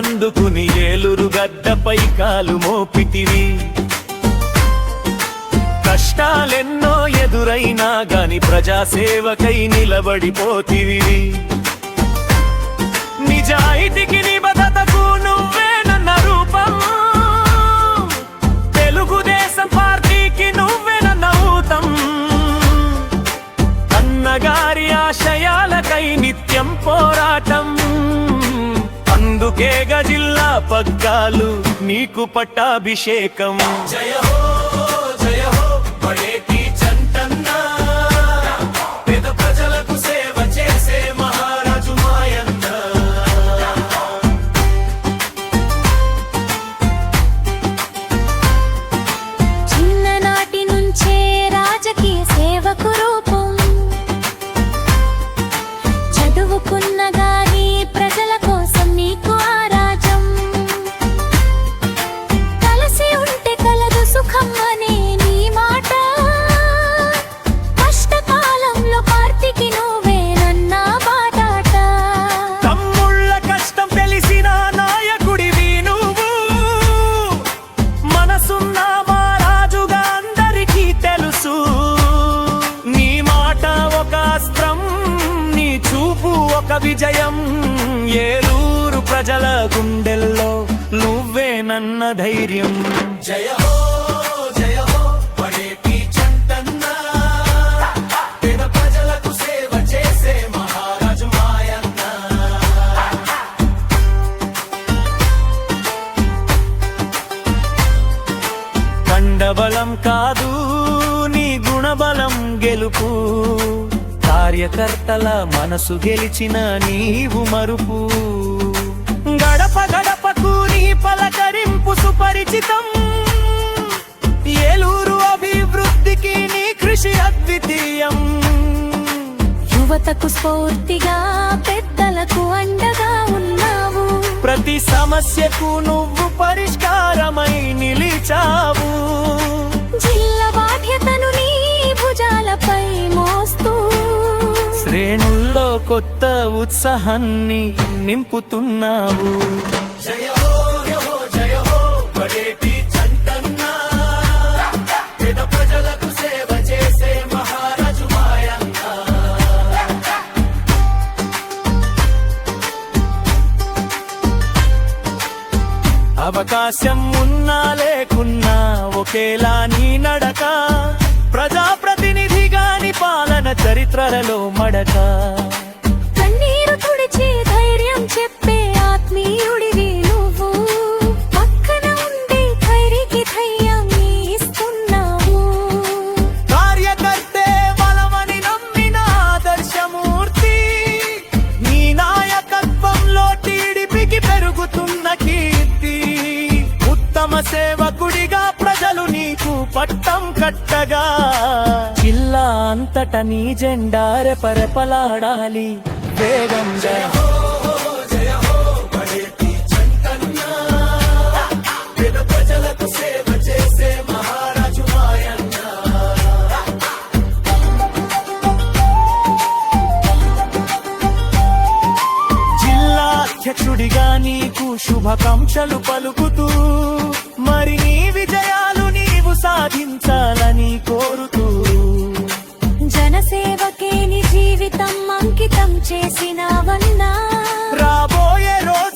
నందుకుని ఏలురు గడ్డపై కాలు మోపితివి. కష్టాలెన్నో ఎదురైనా గాని ప్రజాసేవకై నిలబడిపోతివి నిజాయితీకి నిబద్ధతకు నువ్వే నన్న రూపం. అందుకే గజిల్లా పగ్గాలు నీకు పట్టాభిషేకం. జయ హో జయ హో బడేటి చంటన్నా. పేద ప్రజలకు సేవ చేసే మహారాజు మాయన్న. చిన్ననాటి నుంచే రాజకీయ సేవకు రూపం. చదువుకున్న గాని ఒక విజయం ఏలూరు ప్రజల గుండెల్లో నువ్వే నన్న ధైర్యం. జయ హో కండబలం కాదు నీ గుణబలం గెలుపు. కార్యకర్తల మనసు గెలిచిన నీవు మరుపు. గడప గడపకు నీ పలకరింపు సుపరిచితం. ఏలూరు అభివృద్ధికి నీ కృషి అద్వితీయం. యువతకు స్ఫూర్తిగా పెద్దలకు అండగా ఉన్నావు. ప్రతి సమస్యకు నువ్వు పరిష్కారమై నిలిచావు. కొత్త ఉత్సాహాన్ని నింపుతున్నావు. జయ హో జయ హో పడేటి అవకాశం ఉన్నా లేకున్నా ఒకేలా నీ నడక. ప్రజాప్రతినిధిగా నీ పాలన చరిత్రలలో మడక. సేవకుడిగా ప్రజలు నీకు పట్టం కట్టగా. జిల్లా అంతట నీ జెండా పరపలాడాలి వేగంగా పేద జిల్లా అధ్యక్షుడిగా నీకు శుభాకాంక్షలు పలుకుతూ మరి నీ విజయాలు నీవు సాధించాలని కోరుతూ. జనసేవకే నీ జీవితం అంకితం చేసినవన్నా. రాబోయే రోజు